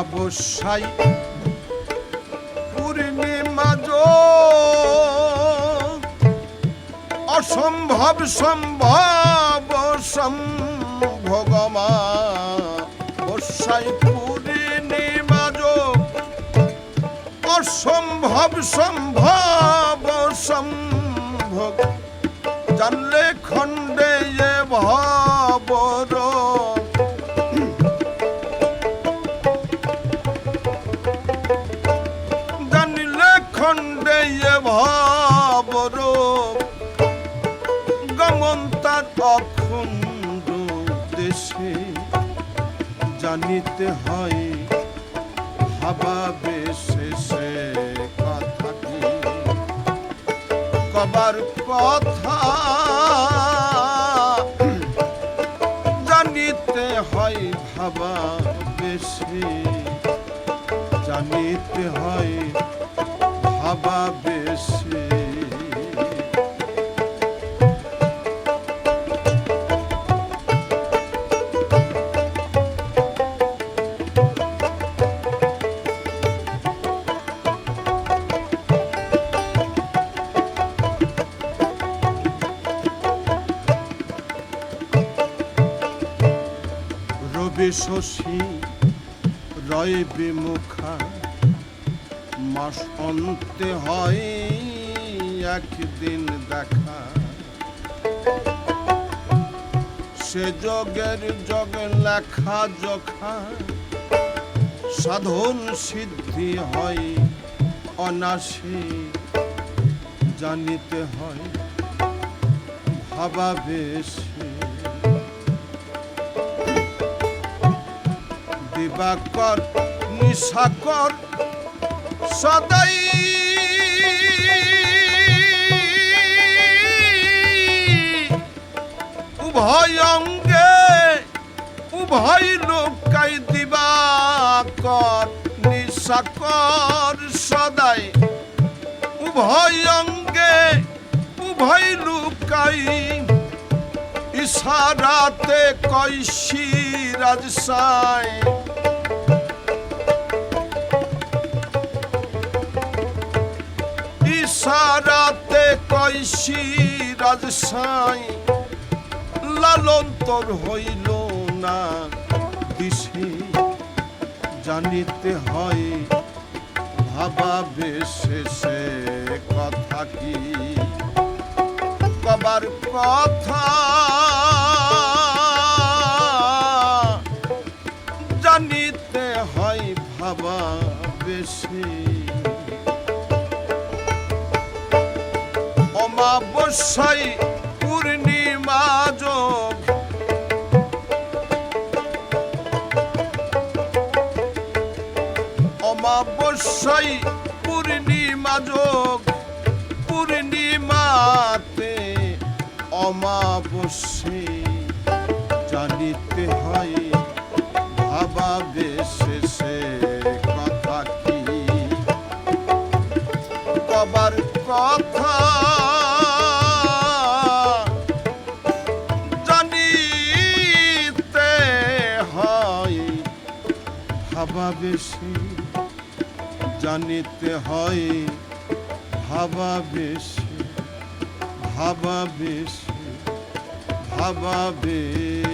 অমাবস্যায় পূর্ণিমা অসম্ভব সম্ভব সম্ভগমা বর্ষায় পূর্ণিমা অসম্ভব সম্ভব সম্ভব। জানলে খণ্ডে ভাবর খণ্ডে ভাবর গমন তার অখণ্ড দেশে জানিতে হয় ভাবাবে শেষে কথাটি। কবার কথা জানিতে হয় ভাবা বেশি জানিতে হয় ভাবা বেশি। রবি শশী রয় বিমুখা মাস অন্তে হয় একদিন দেখা। সে যোগের যোগ লেখা যখা, সাধন সিদ্ধি হয় অনাসী, জানিতে হয় ভাবা বেশি দিবাকর, নিশাকর সদাই উভয় অঙ্গে, উভয় লোকাই দিবাকর নিশাকর সদাই। উভয় অঙ্গে, উভয় লোকাই ইশারাতে কইশি রাজসায় ইশারাতে কইশি রাজসাই লালন্তর হইল না দিশে। জানিতে হয় ভাবা বেশেষে কথা কি। কবার কথা জানিতে হয় ভাবা বেশি অমাবস্যায় পূর্ণিমা যোগ। অমাবস্যায় পূর্ণিমা যোগ পূর্ণিমাতে অমাবস্যে জানিতে হয় ভাবা বেশেষে ভাবা বেশি জানিতে হয় ভাবা বেশি ভাবা বেশি ভাবা বেশি